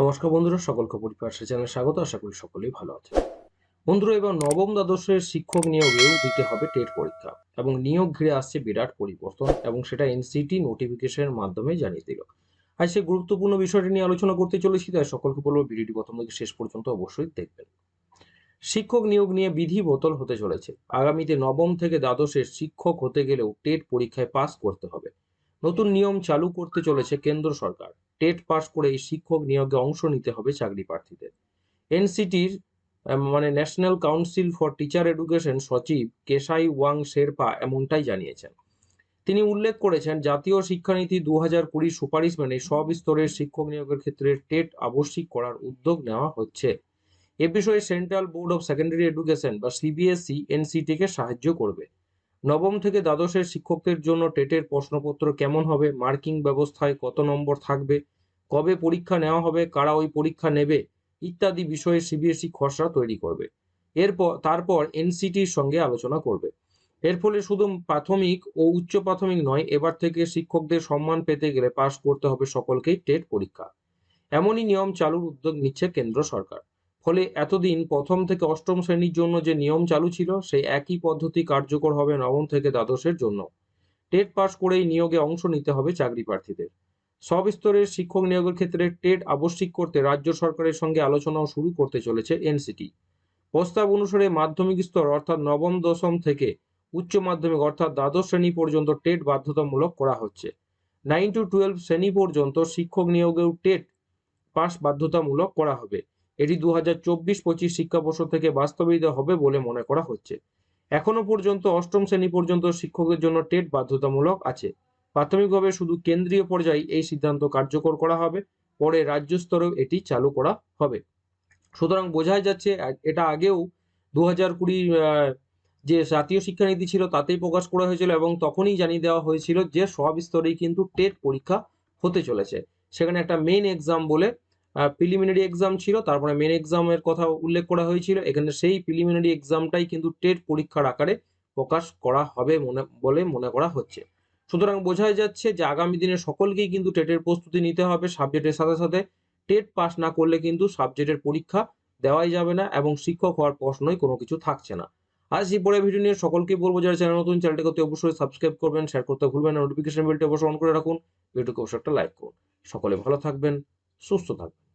নমস্কার বন্ধুরা, সকলকে পরিপার্শ্ব চ্যানেলে স্বাগত, আশা করি সকলেই ভালো আছে বন্ধুরা, এবার নবম দ্বাদশের শিক্ষক নিয়োগেও দিতে হবে টেট পরীক্ষা এবং নিয়োগ ঘিরে আসছে বিরাট পরিবর্তন এবং সেটা এনসিটি নোটিফিকেশনের মাধ্যমে জানিয়ে দিল। আজ সেই গুরুত্বপূর্ণ বিষয়টি নিয়ে আলোচনা করতে চলেছি, তাই সকলকে বলব ভিডিওটি প্রথম থেকে শেষ পর্যন্ত অবশ্যই দেখবেন। শিক্ষক নিয়োগ নিয়ে বিধি বোতল হতে চলেছে। আগামীতে নবম থেকে দ্বাদশের শিক্ষক হতে গেলেও টেট পরীক্ষায় পাস করতে হবে। নতুন নিয়ম চালু করতে চলেছে কেন্দ্র সরকার। টেট পাস করে এই শিক্ষক নিয়োগে অংশ নিতে হবে চাকরি প্রার্থীদের। এনসিটির মানে national council for teacher education সচিব কেশাই ওয়াং শেরপা এমনটাই জানিয়েছেন। তিনি উল্লেখ করেছেন, জাতীয় শিক্ষানীতি দু হাজার কুড়ির সুপারিশ মেনে সব স্তরের শিক্ষক নিয়োগের ক্ষেত্রে টেট আবশ্যিক করার উদ্যোগ নেওয়া হচ্ছে। এ বিষয়ে central board of secondary education বা সিবিএসই এনসিটিকে সাহায্য করবে। নবম থেকে দ্বাদশের শিক্ষকদের জন্য টেটের প্রশ্নপত্র কেমন হবে? মার্কিং ব্যবস্থায় কত নম্বর থাকবে? কবে পরীক্ষা নেওয়া হবে? কারা ওই পরীক্ষা নেবে? ইত্যাদি বিষয়ে সিবিএসই খসড়া তৈরি করবে। এরপর, তারপর এনসিটির সঙ্গে আলোচনা করবে। এর ফলে শুধু প্রাথমিক ও উচ্চ প্রাথমিক নয়, এবার থেকে শিক্ষকদের সম্মান পেতে গেলে পাশ করতে হবে সকলকেই টেট পরীক্ষা। এমনই নিয়ম চালুর উদ্যোগ নিচ্ছে কেন্দ্র সরকার। ফলে এতদিন প্রথম থেকে অষ্টম শ্রেণির জন্য যে নিয়ম চালু ছিল, সেই একই পদ্ধতি কার্যকর হবে নবম থেকে দ্বাদশের জন্য। টেট পাস করেই নিয়োগে অংশ নিতে হবে চাকরি প্রার্থীদের। সব স্তরের শিক্ষক নিয়োগের ক্ষেত্রে টেট আবশ্যিক করতে রাজ্য সরকারের সঙ্গে আলোচনাও শুরু করতে চলেছে এনসিটি। প্রস্তাব অনুসারে মাধ্যমিক স্তর অর্থাৎ নবম, দশম থেকে উচ্চ মাধ্যমিক অর্থাৎ দ্বাদশ শ্রেণি পর্যন্ত টেট বাধ্যতামূলক করা হচ্ছে। নাইন টু টুয়েলভ শ্রেণি পর্যন্ত শিক্ষক নিয়োগেও টেট পাস বাধ্যতামূলক করা হবে। এটি দু হাজার চব্বিশ পঁচিশ শিক্ষাবর্ষ থেকে বাস্তবায়িত হবে বলে মনে করা হচ্ছে। এখনও পর্যন্ত অষ্টম শ্রেণি পর্যন্ত শিক্ষকদের জন্য টেট বাধ্যতামূলক আছে। প্রাথমিকভাবে শুধু কেন্দ্রীয় পর্যায়ে এই সিদ্ধান্ত কার্যকর করা হবে, পরে রাজ্য স্তরেও এটি চালু করা হবে। সুতরাং বোঝাই যাচ্ছে এটা আগেও দু হাজার কুড়ি যে জাতীয় শিক্ষানীতি ছিল তাতেই প্রকাশ করা হয়েছিল এবং তখনই জানিয়ে দেওয়া হয়েছিল যে সব স্তরেই কিন্তু টেট পরীক্ষা হতে চলেছে। সেখানে একটা মেইন এক্সাম বলে প্রিলিমিনারি এক্সাম ছিল, তারপরে মেন এক্সামের কথা উল্লেখ করা হয়েছিল। এখানে সেই প্রিলিমিনারি এক্সামটাই কিন্তু টেট পরীক্ষার আকারে প্রকাশ করা হবে মনে, বলে মনে করা হচ্ছে। সুতরাং বোঝাই যাচ্ছে যে আগামী দিনে সকলকেই কিন্তু টেটের প্রস্তুতি নিতে হবে। সাবজেক্টের সাথে সাথে টেট পাস না করলে কিন্তু সাবজেক্টের পরীক্ষা দেওয়াই যাবে না এবং শিক্ষক হওয়ার প্রশ্নই কোনো কিছু থাকছে না। আজ এই পরে ভিডিও নিয়ে সকলকে বলব, যারা চ্যানেল নতুন চ্যানেলটিকে অবশ্যই সাবস্ক্রাইব করবেন শেয়ার করতে ভুলবেন নোটিফিকেশন বেলটি অবশ্যই অন করে রাখুন। ভিডিওকে অবশ্যই একটা লাইক করুন। সকলে ভালো থাকবেন, সুস্থ থাকবেন।